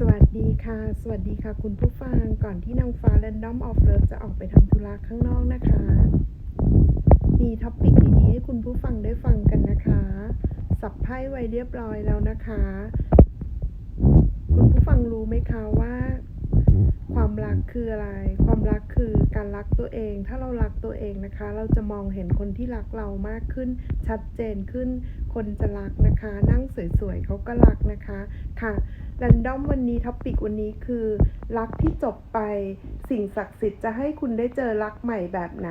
สวัสดีค่ะ สวัสดีค่ะ คุณผู้ฟังก่อนที่นางฟ้า Random of Love จะออกไปทำธุระข้างนอกนะคะ มีท็อปปิกดีๆให้คุณผู้ฟังได้ฟังกันนะคะ สับไพ่ไว้เรียบร้อยแล้วนะคะ คุณผู้ฟังรู้ไหมคะว่า ความรักคืออะไร ความรักคือการรักตัวเอง ถ้าเรารักตัวเองนะคะ เราจะมองเห็นคนที่รักเรามากขึ้น ชัดเจนขึ้น คนจะรักนะคะ นั่งสวยๆเขาก็รักนะคะ ค่ะ รนดอมวันนี้ท็อปิกวันนี้คือ รักที่จบไป สิ่งศักดิ์สิทธิ์จะให้คุณได้เจอรักใหม่แบบไหน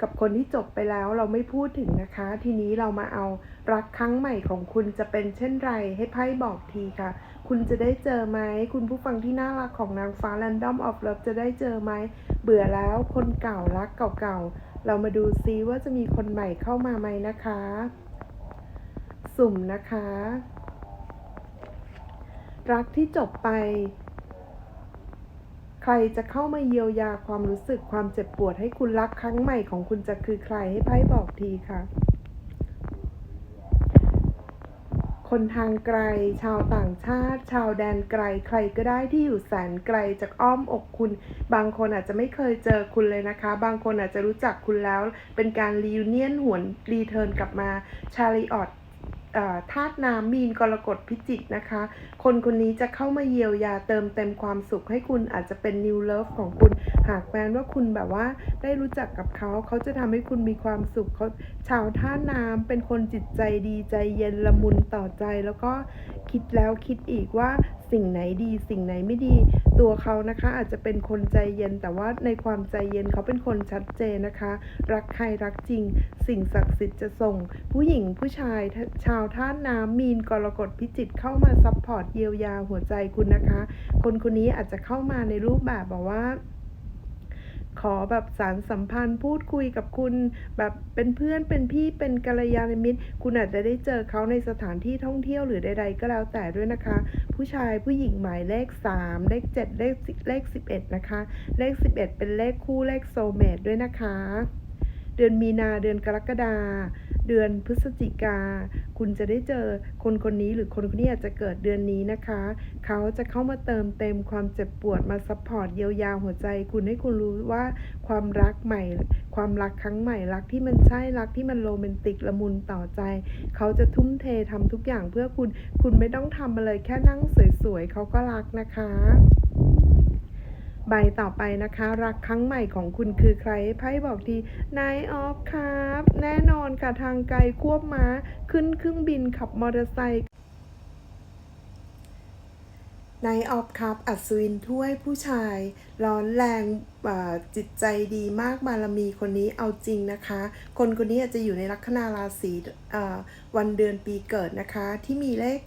กับคนที่จบไปแล้วเราไม่พูดถึงนะคะ ทีนี้เรามาเอารักครั้งใหม่ของคุณจะเป็นเช่นไร ให้ไพ่บอกทีค่ะ คุณจะได้เจอไหม คุณผู้ฟังที่น่ารักของนางฟ้า Random of Love จะได้เจอไหม เบื่อแล้วคนเก่ารักเก่าๆ เรามาดูซิว่าจะมีคนใหม่เข้ามาไหมนะคะ สุ่มนะคะ รักที่จบไป ใครจะเข้ามาเยียวยาความรู้สึกความเจ็บปวดให้คุณรักครั้งใหม่ของคุณจะคือใครให้ไพ่บอกทีค่ะ คนทางไกล ชาวต่างชาติ ชาวแดนไกล ใครก็ได้ที่อยู่แสนไกลจากอ้อมอกคุณ บางคนอาจจะไม่เคยเจอคุณเลยนะคะ บางคนอาจจะรู้จักคุณแล้ว เป็นการรีวิเนียนหวนรีเทิร์นกลับมาชาลีออต ธาตุน้ำมีนกรกฎพิจิกนะคะ คนคนนี้จะเข้ามาเยียวยาเติมเต็มความสุขให้คุณอาจจะเป็น new love ของคุณ หากแม้ว่าคุณแบบว่าได้รู้จักกับเขา เขาจะทำให้คุณมีความสุขเขาชาวท่าน้ำเป็นคนจิตใจดีใจเย็นละมุนต่อใจ แล้วก็คิดแล้วคิดอีกว่าสิ่งไหนดีสิ่งไหนไม่ดี ตัวเขานะคะอาจจะเป็นคนใจเย็น แต่ว่าในความใจเย็นเขาเป็นคนชัดเจนนะคะ รักใครรักจริง สิ่งศักดิ์สิทธิ์จะส่ง ผู้หญิงผู้ชายชาวท่าน้ำมีนกรกฎพิจิตเข้ามาซัพพอร์ตเยียวยาหัวใจคุณนะคะ คนคนนี้อาจจะเข้ามาในรูปแบบแบบว่าขอแบบสารสัมพันธ์พูดคุยกับคุณแบบเป็นเพื่อนเป็นพี่เป็นกัลยาณมิตร คุณอาจจะได้เจอเขาในสถานที่ท่องเที่ยวหรือใดๆก็แล้วแต่ด้วยนะคะ ผู้ชายผู้หญิงหมายเลข 3 เลข 7 เลข10เลข 11 นะคะ เลข 11 เป็นเลขคู่เลขโซเมตด้วยนะคะ เดือนมีนาเดือนกรกฎา เดือนพฤศจิกา คุณจะได้เจอคนคนนี้หรือคนคนนี้อาจจะเกิดเดือนนี้นะคะ เขาจะเข้ามาเติมเต็มความเจ็บปวดมาซัพพอร์ตเยียวยาหัวใจ คุณให้คุณรู้ว่าความรักใหม่ ความรักครั้งใหม่ รักที่มันใช่รักที่มันโรแมนติกละมุนต่อใจ เขาจะทุ่มเททำทุกอย่างเพื่อคุณ คุณไม่ต้องทำอะไรแค่นั่งสวยๆเขาก็รักนะคะ ใบต่อไปนะคะ รักครั้งใหม่ของคุณคือใครไพ่บอกทีนายออฟครับ แน่นอนค่ะทางไกลควบม้า ขึ้นเครื่องบินขับมอเตอร์ไซค์นายออฟครับ อัศวินถ้วยผู้ชาย ร้อนแรงจิตใจดีมากบารมีคนนี้เอาจริงนะคะ คนคนนี้อาจจะอยู่ในลัคนาราศีวันเดือนปีเกิดนะคะ ที่มีเลข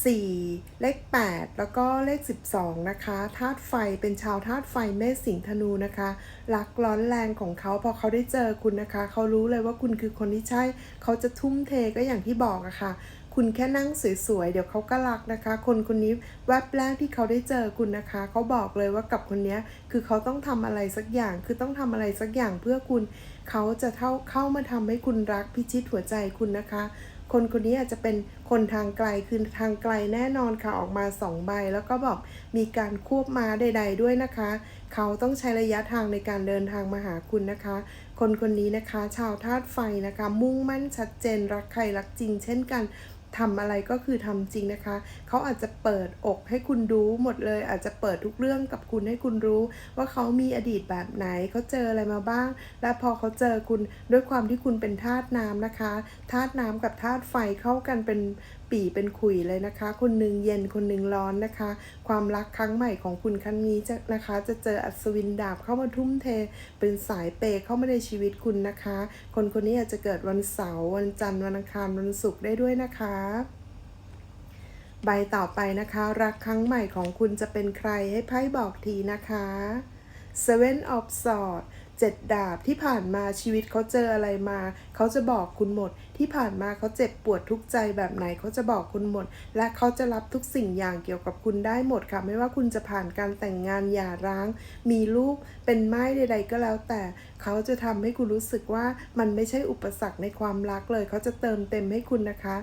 4 เลข 8 แล้วก็เลข 12 นะคะธาตุไฟเป็นชาวธาตุไฟเมษสิงห์ธนูนะคะ รักร้อนแรงของเขาพอเขาได้เจอคุณนะคะ เขารู้เลยว่าคุณคือคนที่ใช่ เขาจะทุ่มเทก็อย่างที่บอกอะค่ะ คุณแค่นั่งสวยๆ เดี๋ยวเขาก็รักนะคะ คนคนนี้แวบแรกที่เขาได้เจอคุณนะคะ เขาบอกเลยว่ากับคนนี้คือเขาต้องทำอะไรสักอย่าง คือต้องทำอะไรสักอย่างเพื่อคุณ เขาจะเข้าเข้ามาทำให้คุณรักพิชิตหัวใจคุณนะคะ คนคนนี้อาจจะเป็นคนทางไกลคือทางไกลแน่นอนค่ะออกมาสองใบ แล้วก็บอกมีการควบมาใด ๆ ด้วยนะคะ เขาต้องใช้ระยะทางในการเดินทางมาหาคุณนะคะ คนคนนี้นะคะ ชาวธาตุไฟนะคะ มุ่งมั่นชัดเจนรักใครรักจริง เช่นกัน ทำอะไรก็คือทำจริงนะคะ เขาอาจจะเปิดอกให้คุณรู้หมดเลย อาจจะเปิดทุกเรื่องกับคุณให้คุณรู้ ว่าเขามีอดีตแบบไหนเขาเจออะไรมาบ้าง และพอเขาเจอคุณด้วยความที่คุณเป็นธาตุน้ำนะคะธาตุน้ำกับธาตุไฟเข้ากันเป็น ปี่เป็นขุยเลยนะคะ คนหนึ่งเย็นคนหนึ่งร้อนนะคะ ความรักครั้งใหม่ของคุณครั้งนี้จะนะคะ จะเจออัศวินดาบเข้ามาทุ่มเท เป็นสายเปย์เข้ามาในชีวิตคุณนะคะ คนคนนี้อาจจะเกิดวันเสาร์วันจันทร์วันอังคารวันศุกร์ได้ด้วยนะคะใบต่อไปนะคะ รักครั้งใหม่ของคุณจะเป็นใครให้ไพ่บอกทีนะคะ Seven of Swords เจ็ดดาบที่ผ่านมาชีวิตเขาเจออะไรมา เขาจะบอกคุณหมด ที่ผ่านมาเขาเจ็บปวดทุกใจแบบไหนเขาจะบอกคุณหมด และเขาจะรับทุกสิ่งอย่างเกี่ยวกับคุณได้หมดค่ะ ไม่ว่าคุณจะผ่านการแต่งงานหย่าร้าง มีลูกเป็นไม้ใด ๆ ก็แล้วแต่เขาจะทำให้คุณรู้สึกว่ามันไม่ใช่อุปสรรคในความรักเลย เขาจะเติมเต็มให้คุณนะคะ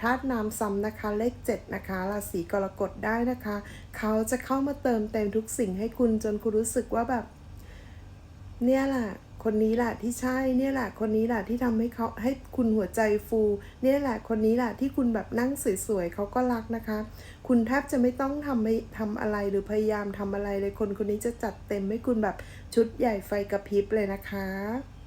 ธาตุน้ำซ้ำนะคะเลข7นะคะราศีกรกฎได้นะคะ เขาจะเข้ามาเติมเต็มทุกสิ่งให้คุณจนคุณรู้สึกว่าแบบ เนี่ยแหละคนนี้แหละที่ใช่ เนี่ยแหละคนนี้แหละที่ทำให้เขาให้คุณหัวใจฟู เนี่ยแหละคนนี้แหละที่คุณแบบนั่งสวยๆเขาก็รักนะคะ คุณแทบจะไม่ต้องทำไม่ทำอะไรหรือพยายามทำอะไรเลยคนคนนี้จะจัดเต็มให้คุณแบบชุดใหญ่ไฟกระพริบเลยนะคะ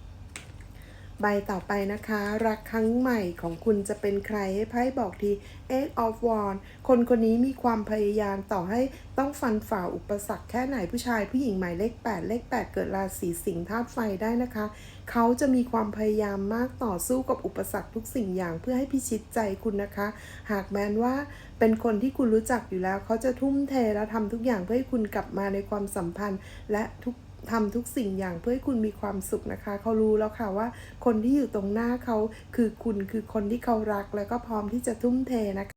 ใบต่อไปนะคะ รักครั้งใหม่ของคุณจะเป็นใครให้ไพ่บอกที Eight of Wands คนคนนี้มีความพยายามต่อให้ต้องฟันฝ่าอุปสรรคแค่ไหนผู้ชายผู้หญิงหมายเลข 8 เลข 8 เกิดราศีสิงห์ธาตุไฟได้นะคะ เขาจะมีความพยายามมากต่อสู้กับอุปสรรคทุกสิ่งอย่างเพื่อให้พิชิตใจคุณนะคะ หากแม้นว่าเป็นคนที่คุณรู้จักอยู่แล้ว เขาจะทุ่มเทและทำทุกอย่างเพื่อให้คุณกลับมาในความสัมพันธ์และทุก ทำทุกสิ่งอย่างเพื่อให้คุณมีความสุขนะคะ เขารู้แล้วค่ะว่า คนที่อยู่ตรงหน้าเขาคือคุณคือคนที่เขารักแล้วก็พร้อมที่จะทุ่มเทนะคะ